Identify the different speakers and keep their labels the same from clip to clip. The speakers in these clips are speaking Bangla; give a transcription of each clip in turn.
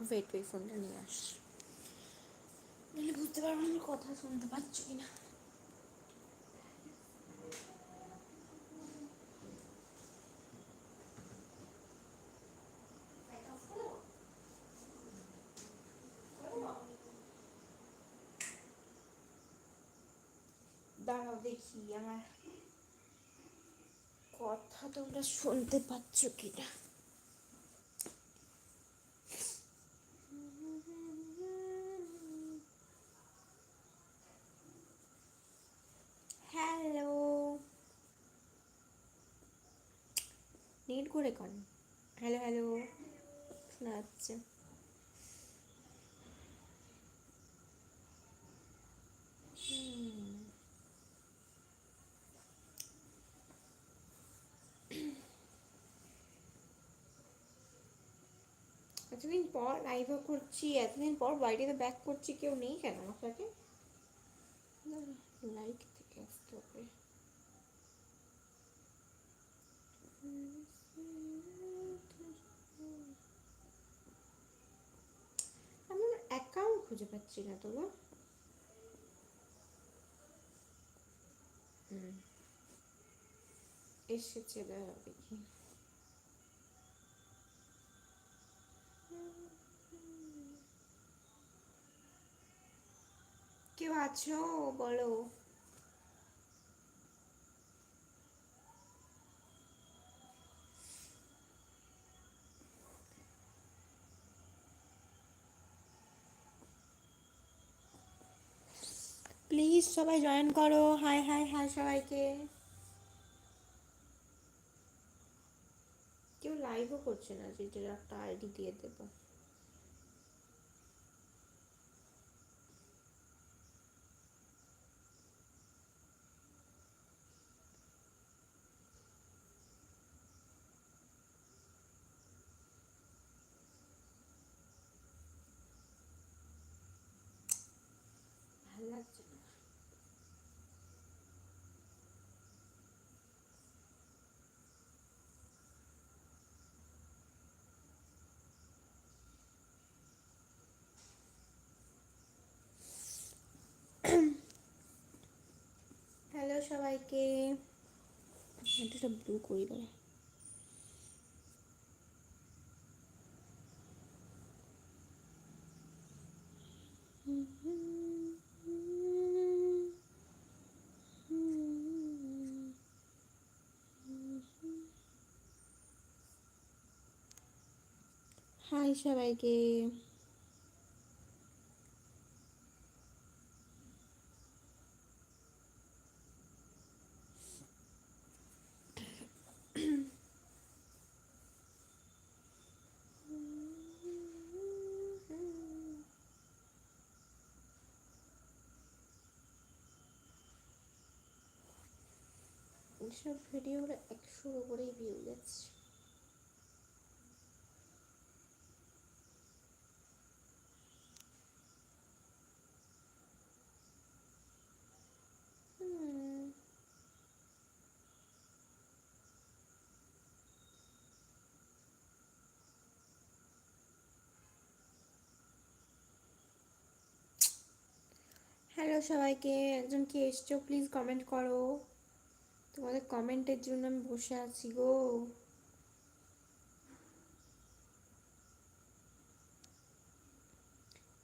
Speaker 1: ওয়েট ওই ফোনটা নিয়ে আসছি নাহলে বুঝতে পারব আমি কথা শুনতে পাচ্ছি কিনা। দাঁড়াও দেখি আমার কথা তোমরা শুনতে পাচ্ছ কিনা হ্যালো নেট করে কন হ্যালো হ্যালো। শোনা যাচ্ছে। এতদিন পর লাইভও করছি, এতদিন পর বাড়িতে ব্যাক করছি, কেউ নেই কেন সাথে লাইক থেকে আসতে হবে আমি অ্যাকাউন্ট খুঁজে পাচ্ছি না তো গো হুম। এসেছে দাঁড়া দেখি। কেউ আছো? বলো। প্লিজ সবাই জয়েন করো। হাই হাই হাই সবাইকে। কেউ লাইভও করছে না, যে একটা আইডি দিয়ে দেবো ভালো লাগছে না হ্যালো সবাইকে। এটা ব্লু করি দাঁড়া হাই সবাইকে। এইসব ভিডিওগুলো একশোর উপরেই ভিউ যাচ্ছে হ্যালো সবাইকে। একজন কে এসছো প্লিজ কমেন্ট করো। তোমাদের কমেন্টের জন্য আমি বসে আছি গো।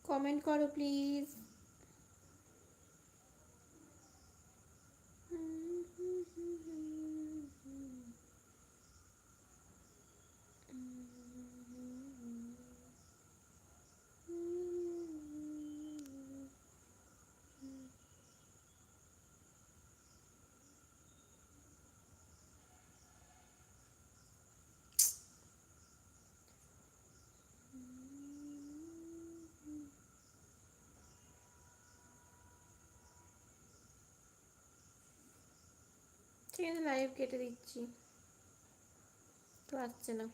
Speaker 1: কমেন্ট করো প্লিজ। ঠিক আছে লাইভ কেটে দিচ্ছি। তো আসছে না।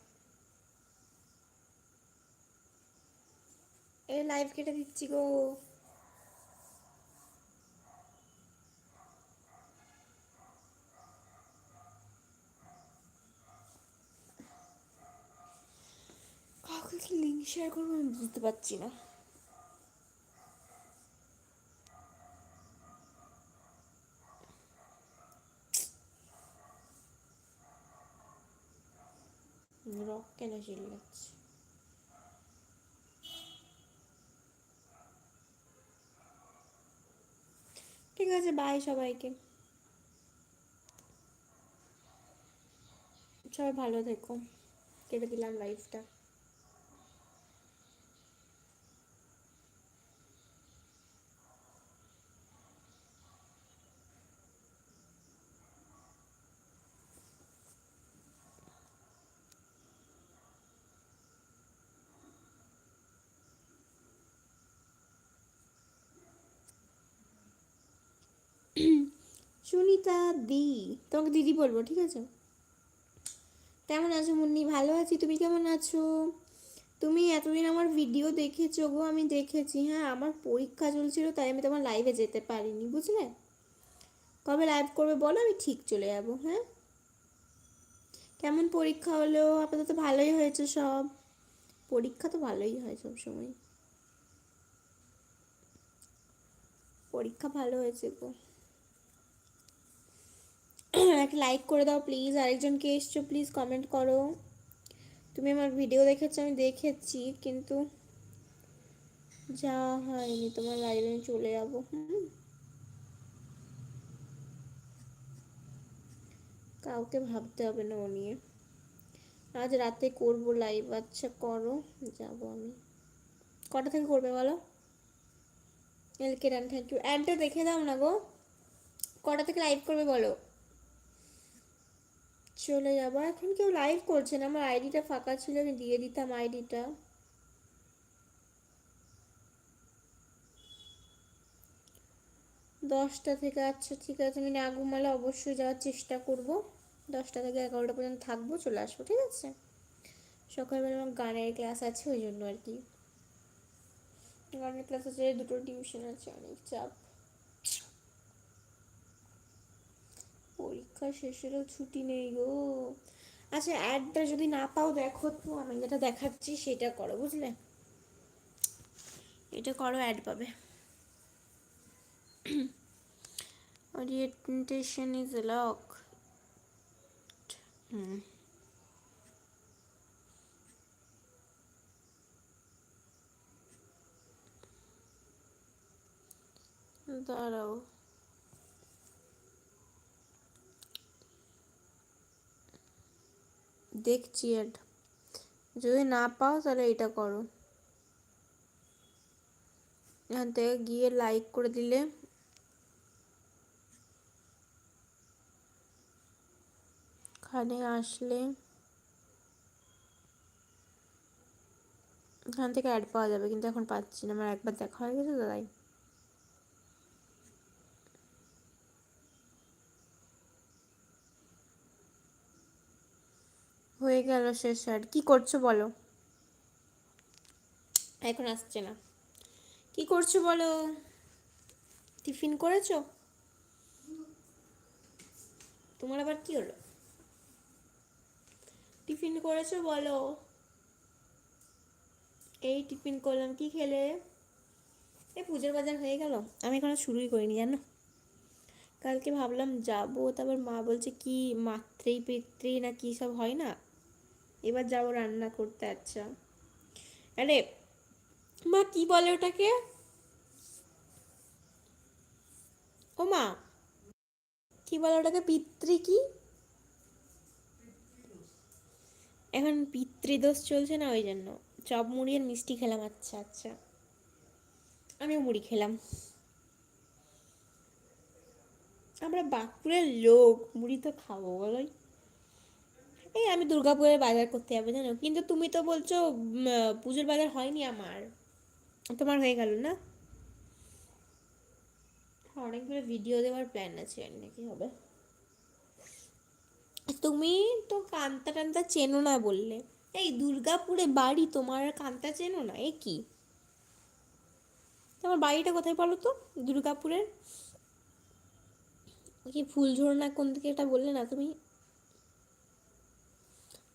Speaker 1: এ লাইভ কেটে দিচ্ছি গো। কাউকে লিঙ্ক শেয়ার করব আমি বুঝতে পারছি না। কেন চিল্লাচ্ছে? ঠিক আছে বাই সবাইকে। সবাই ভালো থেকো। কেটে দিলাম লাইফটা সুনিতা দি, তোমাকে দিদি বলব, ঠিক আছে? কেমন আছো মুন্নি? ভালো আছি, তুমি কেমন আছো? তুমি এতদিন আমার ভিডিও দেখেছ গো, আমি দেখেছি হ্যাঁ আমার পরীক্ষা চলছিল, তাই আমি তোমার লাইভে যেতে পারিনি, বুঝলে? কবে লাইভ করবে বলো, আমি ঠিক চলে যাব হ্যাঁ? কেমন পরীক্ষা হলো? আপাতত ভালোই হয়েছে সব। পরীক্ষা তো ভালোই হয় সব সময় পরীক্ষা ভালো হয়েছে গো। একটা লাইক করে দাও প্লিজ আরেকজনকে এসছো প্লিজ কমেন্ট করো। তুমি আমার ভিডিও দেখেছ, আমি দেখেছি, কিন্তু যা হয়নি, তোমার লাইভে আমি চলে যাব, হুম? কাউকে ভাবতে হবে না ও নিয়ে। আজ রাতে করব লাইভ আচ্ছা করো, যাব আমি। কটা থেকে করবে বলো? এলকে রান থ্যাংক ইউ অ্যাডটা দেখে দাও না গো। কটা থেকে লাইভ করবে বলো? চলে যাব। এখন কেউ লাইভ করছে না। আমার আইডিটা ফাঁকা ছিল, আমি দিয়ে দিতাম আইডিটা দশটা থেকে আচ্ছা ঠিক আছে। আমি না ঘুমালে অবশ্যই যাওয়ার চেষ্টা করব। দশটা থেকে এগারোটা পর্যন্ত থাকব, চলে আসব, ঠিক আছে? সকালবেলা আমার গানের ক্লাস আছে, ওই জন্য আর কি। গানের ক্লাস আছে, দুটো টিউশন আছে, অনেক চাপ। পরীক্ষা শেষেরও ছুটি নেই গো। আচ্ছা অ্যাডটা যদি না পাও, দেখো তো, আমি যেটা দেখাচ্ছি সেটা করো, বুঝলে? এটা করো অ্যাড পাবে। Orientation is lock হুম। দাঁড়াও। দেখছি অ্যাড যদি না পাও তাহলে এটা করো। এখান থেকে গিয়ে লাইক করে দিলে। এখানে আসলে এখান থেকে অ্যাড পাওয়া যাবে, কিন্তু এখন পাচ্ছি না। আমার একবার দেখা হয়ে গেছে তো তাই হয়ে গেল শেষ অ্যাড কি করছ বলো? এখন আসছে না। কি করছ বলো? টিফিন করেছ? তোমার আবার কি হলো? টিফিন করেছ বলো। এই টিফিন করলাম, কি খেলে? এই পুজোর বাজার হয়ে গেল, আমি এখনও শুরুই করিনি, জানো? কালকে ভাবলাম যাব, তারপর মা বলছে কি মাত্রেই পিতৃ না কি সব হয় না? এবার যাব রান্না করতে আচ্ছা। আরে, মা, কি বলে ওটাকে? ও মা, কি বলে ওটাকে? পিতৃ কি? এখন পিতৃদোষ চলছে না ওই জন্য। চপ, মুড়ি আর মিষ্টি খেলাম আচ্ছা আচ্ছা। আমিও মুড়ি খেলাম। আমরা বাঁকুড়ের লোক, মুড়ি তো খাব, বলোই। এই আমি দুর্গাপুরের বাজার করতে যাব, জানো। কিন্তু তুমি তো বলছো পুজোর বাজার হয়নি আমার। তোমার হয়ে গেল না? অনেকগুলো ভিডিও দেওয়ার প্ল্যান আছে, জানি না কি হবে। তুমি তো কান্তা টান্তা চেনো না বললে। এই দুর্গাপুরে বাড়ি, তোমার আর কান্তা চেনো না? এ কি? তোমার বাড়িটা কোথায় বলো তো? দুর্গাপুরের? কি ফুলঝোড়না কোন দিকে এটা বললে না তুমি?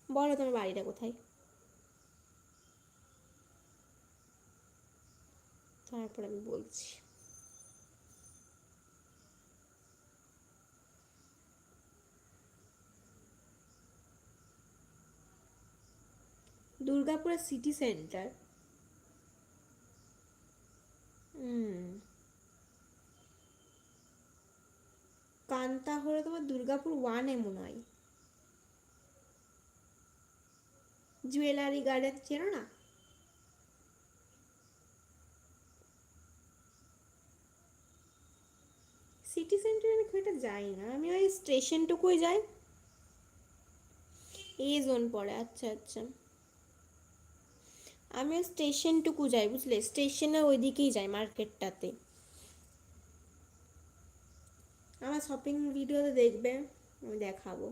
Speaker 1: বলো তোমার বাড়িটা কোথায়? তারপর আমি বলছি। দুর্গাপুরের সিটি সেন্টার? কান্তা হলে তোমার দুর্গাপুর ওয়ানে মনে হয়। জুয়েলারি গার্ডেন, চেনো না? সিটি সেন্টারে আমি খুব একটা যাই না। আমি ওই স্টেশনটুকুই যাই। এ জোন পড়ে আচ্ছা আচ্ছা। আমি ওই স্টেশনটুকু যাই, বুঝলে? স্টেশনের ওই দিকেই যাই মার্কেটটাতে। আমার শপিং ভিডিওতে দেখবে, আমি দেখাবো।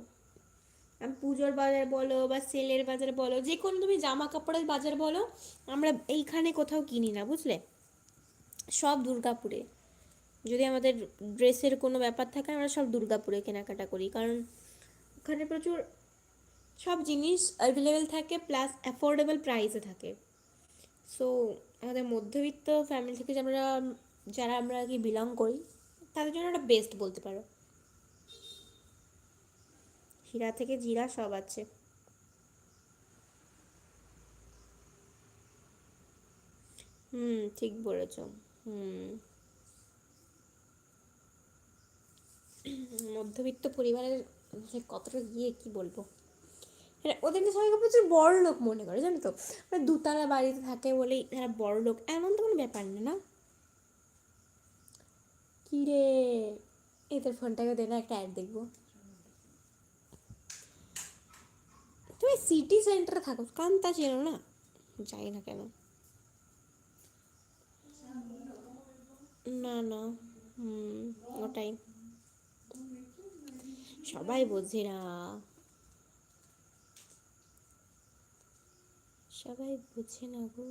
Speaker 1: পুজোর বাজার বলো বা সেলের বাজার বলো, যে কোনো তুমি জামা কাপড়ের বাজার বলো, আমরা এইখানে কোথাও কিনি না, বুঝলে? সব দুর্গাপুরে। যদি আমাদের ড্রেসের কোনো ব্যাপার থাকে, আমরা সব দুর্গাপুরে কেনাকাটা করি, কারণ ওখানে প্রচুর সব জিনিস অ্যাভেলেবেল থাকে প্লাস অ্যাফোর্ডেবল প্রাইসে থাকে। সো আমাদের মধ্যবিত্ত ফ্যামিলি থেকে আমরা, যারা আমরা কি বিলং করি, তাদের জন্য একটা বেস্ট বলতে পারো। হীরা থেকে জিরা সব আছে। হুম, ঠিক বলেছ। হুম। মধ্যবিত্ত পরিবারের যে কতটা গিয়ে কি বলব? হ্যাঁ ওদেরকে সবাইকে প্রচুর বড় লোক মনে করে, জানো তো? মানে দুতলা বাড়িতে থাকে বলেই এরা বড় লোক, এমন তো কোনো ব্যাপার না না? কি রে? এদের ফোনটাকে দে না, একটা অ্যাড দেখব। তুমি সিটি সেন্টারে থাকো, কান্তা চেনো না? যাই না কেন? না না, হুম, ওটাই। সবাই বোঝে না সবাই বোঝে না গো।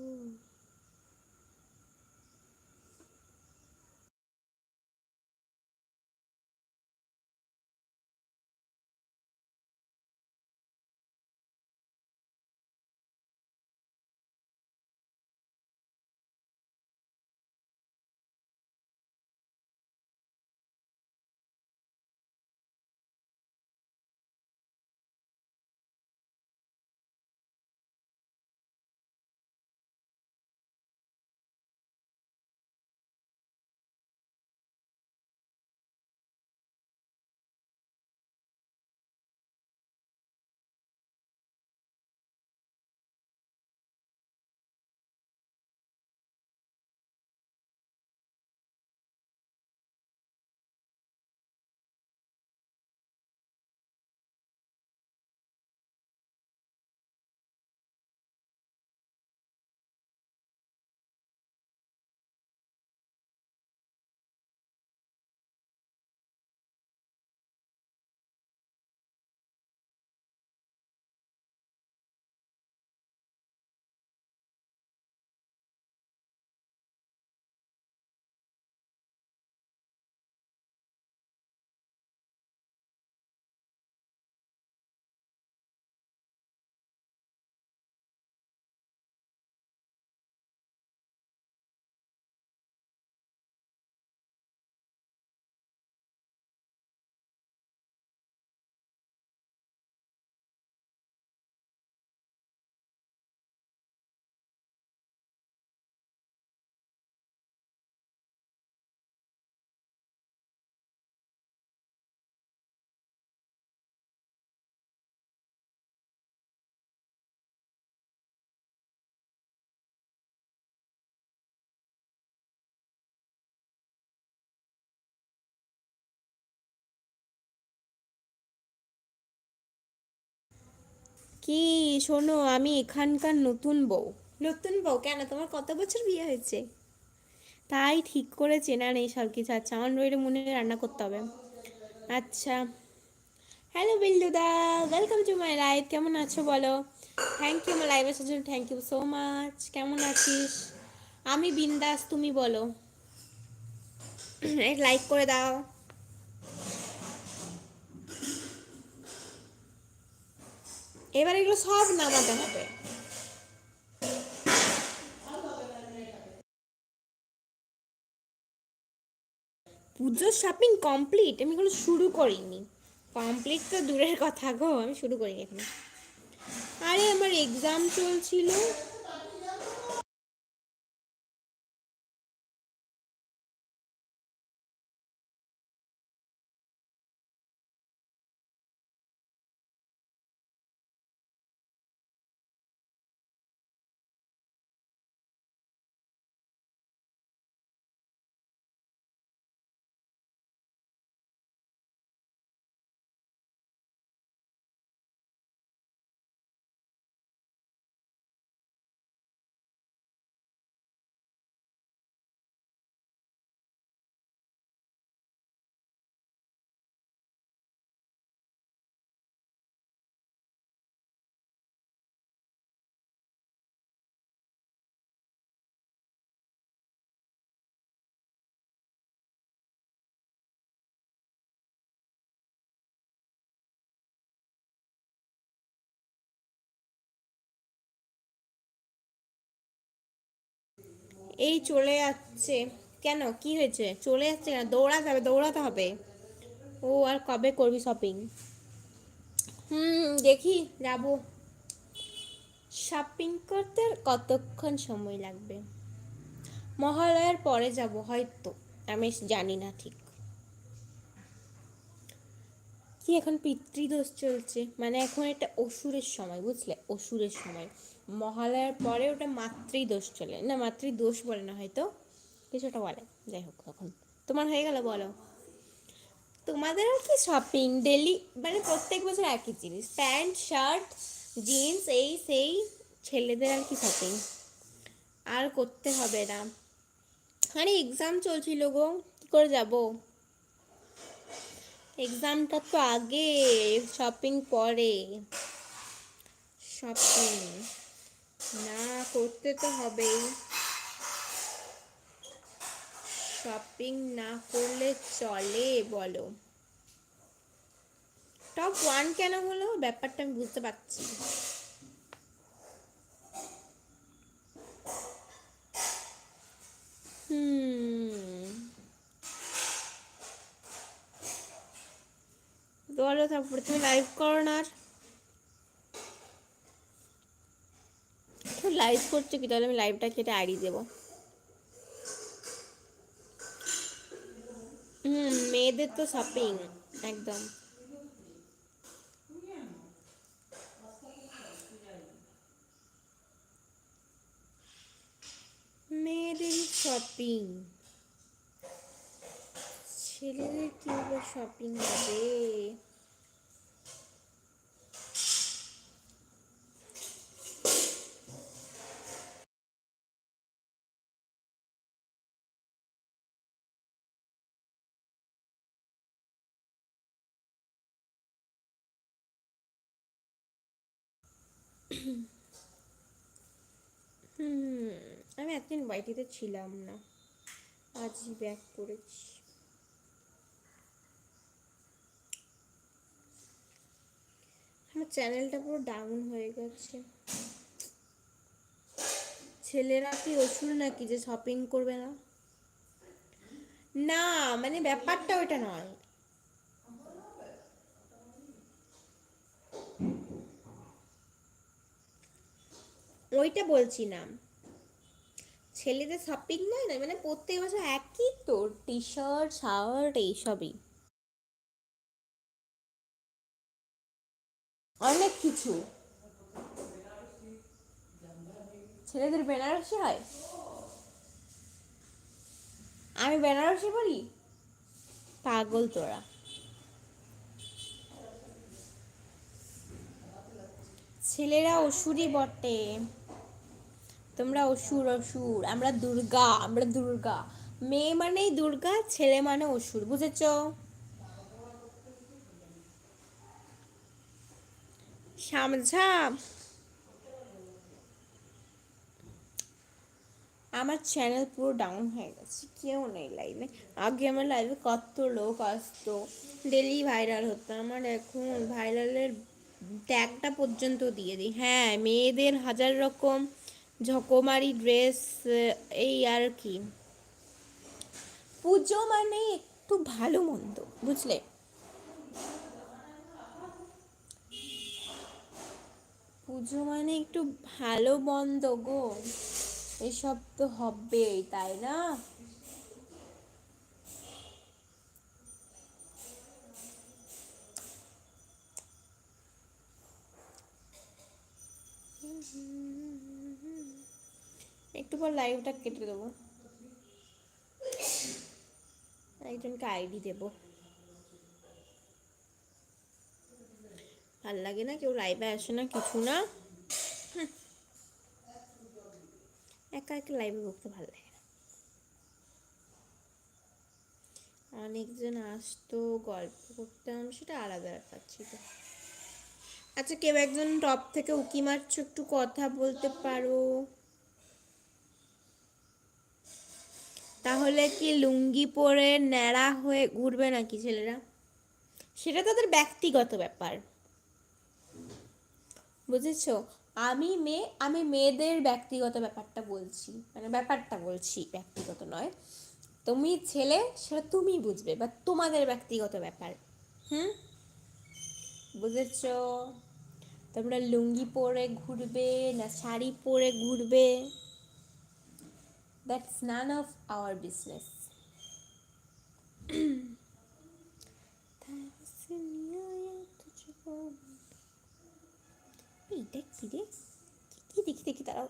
Speaker 1: কি? শোনো, আমি এখানকার নতুন বউ। নতুন বউ? কেন? তোমার কত বছর বিয়ে হয়েছে? তাই ঠিক করে চেনা নেই সব কিছু আচ্ছা আমার রইলে মনে রান্না করতে হবে। আচ্ছা। হ্যালো বিল্লুদা। ওয়েলকাম টু মাই লাইফ কেমন আছো বলো? থ্যাংক ইউ আমার লাইভে আসার জন্য থ্যাংক ইউ সো মাচ কেমন আছিস? আমি বিন্দাস, তুমি বলো। লাইক করে দাও। এবার এগুলো সব নামাতে হবে। পুজোর শপিং কমপ্লিট? আমি এগুলো শুরু করিনি। কমপ্লিট তো দূরের কথা গো, আমি শুরু করিনি এখানে। আরে, আমার এক্সাম চলছিল। এই চলে যাচ্ছে। কেন? কি হয়েছে? চলে যাচ্ছে কেন দৌড়াতে হবে দৌড়াতে হবে। ও আর কবে করবি শপিং হুম, দেখি, যাব। শপিং করতে কতক্ষণ সময় লাগবে? মহালয়ার পরে যাব, হয়তো। আমি জানি না ঠিক। কি এখন পিতৃদোষ চলছে? মানে এখন এটা অসুরের সময়, বুঝলে? অসুরের সময়। মহালয়ার পরে ওটা মাতৃদোষ চলে। না, মাতৃদোষ বলে না হয়তো। কিছুটা বলে। যাই হোক এখন তোমার হয়ে গেল, বলো। তোমাদের আর কি শপিং ডেলি মানে প্রত্যেক বছর একই জিনিস। প্যান্ট শার্ট জিন্স এই সেই, ছেলেদের আর কি শপিং আর করতে হবে না। আরে এক্সাম চলছিল গো। কী করে যাব? এক্সামটা তো আগে। শপিং পরে। শপিং না, করতে তো হবেই। শপিং না করলে চলে, বলো। টপ ওয়ান কেন হলো? ব্যাপারটা আমি বুঝতে পারছি। বলো তারপরে, তুমি লাইভ করো না আর। লাইভ করছ কি? তাহলে আমি লাইভটা কেটে আড়ি দেবো। হুম, মেয়েদের তো শপিং একদম। মেয়েদের শপিং ছেলেদের কি শপিং হবে? হুম, আমি এতদিন বাড়িতে ছিলাম না। আজই ব্যাক করেছি। আমার চ্যানেলটা পুরো ডাউন হয়ে গেছে। ছেলেরা কি অসুর নাকি যে শপিং করবে না? না মানে ব্যাপারটা ওটা নয়। ওইটা বলছি না ছেলেদের শপিং নয় না মানে প্রত্যেক বছর একই তো টি শার্ট শার্ট এইসবই অনেক কিছু। ছেলেদের বেনারসি হয়? আমি বেনারসি বলি? পাগল তোরা। ছেলেরা অসুরই বটে। তোমরা অসুর অসুর। আমরা দুর্গা আমরা দুর্গা। মেয়ে মানেই দুর্গা, ছেলে মানে অসুর, বুঝেছ? সামঝা আমার চ্যানেল পুরো ডাউন হয়ে গেছে, কেউ নেই লাইভে আগে আমার লাইভে কত লোক আসতো। ডেলি ভাইরাল হতো। আমার এখন ভাইরালের ট্যাগটা পর্যন্ত দিয়ে দিই। হ্যাঁ মেয়েদের হাজার রকম ঝকমারি ড্রেস এই আর কি। পুজো মানে একটু ভালো মন্দ, বুঝলে? পুজো মানে একটু ভালো মন্দ গো। এসব তো হবেই, তাই না? একটু পর লাইভটা কেটে দেবো। একজনকে আইডি দেব। ভালো লাগে না, কেউ লাইভে আসে না, কিছু না। একা একা লাইভে বলতে ভালো লাগে অনেকজন আসতো, গল্প করতাম, সেটা আলাদা ব্যাপার ছিল। আচ্ছা কেউ একজন টপ থেকে উকি মারছো, একটু কথা বলতে পারো। তাহলে কি লুঙ্গি পরে ন্যাড়া হয়ে ঘুরবে নাকি ছেলেরা? সেটা তাদের ব্যক্তিগত ব্যাপার। বুঝেছ? আমি মেয়ে, আমি মেয়েদের ব্যক্তিগত ব্যাপারটা বলছি। মানে ব্যাপারটা বলছি, ব্যক্তিগত নয়। তুমি ছেলে, সেটা তুমি বুঝবে, বা তোমাদের ব্যক্তিগত ব্যাপার। হুম? বুঝেছ? তোমরা লুঙ্গি পরে ঘুরবে না শাড়ি পরে ঘুরবে? That's none of our business. এইটা কি রে কি দেখি দেখি তারাও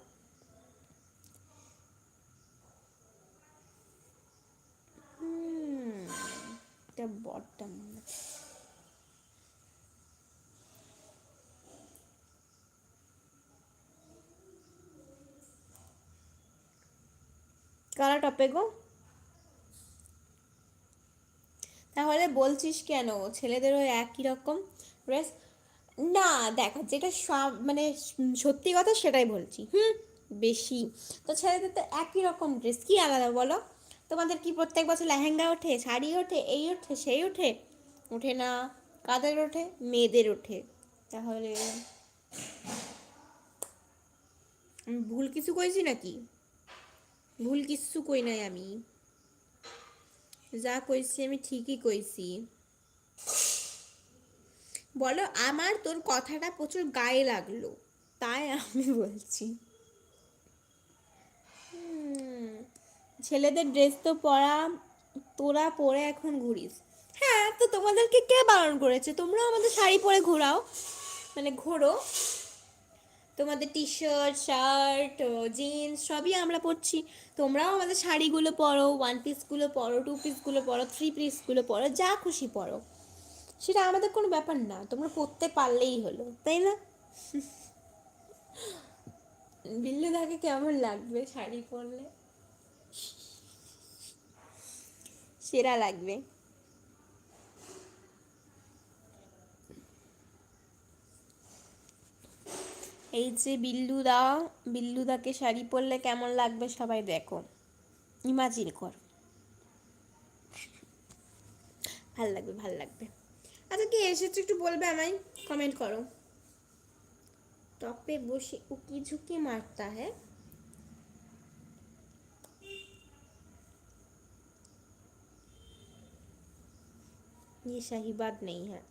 Speaker 1: হুম এটা বটটা মনে হয়। কারা টপে গো? তাহলে বলছিস কেন? ছেলেদেরও একই রকম? ড্রেস না, দেখো, যেটা সব মানে সত্যি কথা সেটাই বলছি, হুম? বেশি। তো ছেলেদের তো একই রকম ড্রেস কি আলাদা বলো? তোমাদের কি প্রত্যেক বছর লেহেঙ্গা ওঠে, শাড়ি ওঠে, এই ওঠে, সেই ওঠে? ওঠে না। কাদের ওঠে? মেয়েদের ওঠে। তাহলে ভুল কিছু কইছি নাকি? ভুল কিচ্ছু কই নাই আমি। যা কইছি আমি ঠিকই কইছি। বলো, আমার তোর কথাটা প্রচুর গায়ে লাগল, তাই আমি বলছি। ছেলেদের ড্রেস তো পরা, তোরা পরে এখন ঘুরিস। হ্যাঁ তো তোমাদেরকে কে বারণ করেছে? তোমরাও আমাদের শাড়ি পরে ঘোরাও। মানে ঘোরো। তোমাদের টি শার্ট শার্ট জিন্স সবই আমরা পরছি। তোমরাও আমাদের শাড়িগুলো পরো ওয়ান পিসগুলো পরো টু পিসগুলো পরো থ্রি পিসগুলো পরো, যা খুশি পরো। সেটা আমাদের কোনো ব্যাপার না, তোমরা পরতে পারলেই হলো, তাই না? বিল্লু দাকে কেমন লাগবে শাড়ি পরলে? সেরা লাগবে। এই যে বিল্লুদা বিল্লুদাকে শাড়ি পরলে কেমন লাগবে সবাই দেখো ইমাজিন কর ভাল লাগবে ভাল লাগবে আচ্ছা কি এসেছো একটু বলবে আমায় কমেন্ট করো টপে বসে উকি ঝুঁকি মারতা হ্যাঁ ये सही बात नहीं है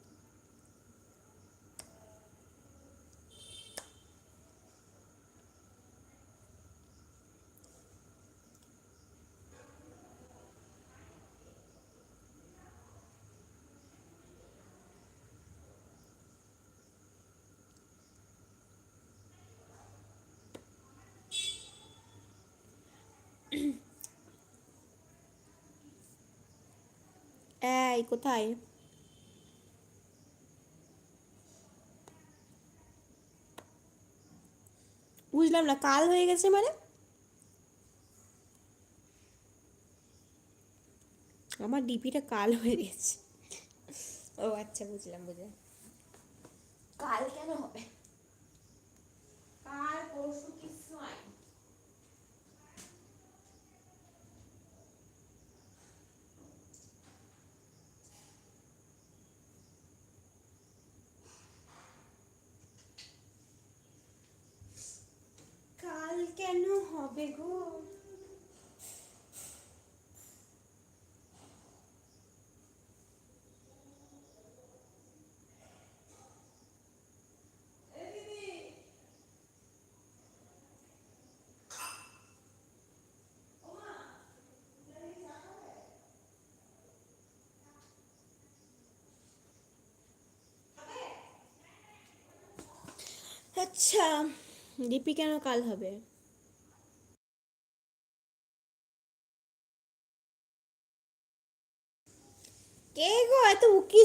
Speaker 1: এই, কোথায়? বুঝলাম না, কাল হয়ে গেছে মানে? আমার ডিপিটা কাল হয়ে গেছে। ও আচ্ছা বুঝলাম বুঝলাম। কাল কেন হবে? কাল পরশু কিছু কেন হবে গো? আচ্ছা ডিপি কেন কাল হবে?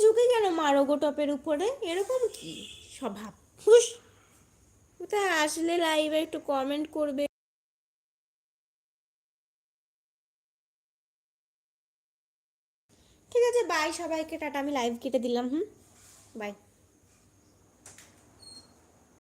Speaker 1: ঝুঁকি গেল মারো গো টপের উপরে, এরকম কি স্বভাব? খুশ কোথায় আসলে লাইভে একটু কমেন্ট করবে। ঠিক আছে বাই সবাইকে, টাটা, আমি লাইভ কেটে দিলাম, হুম? বাই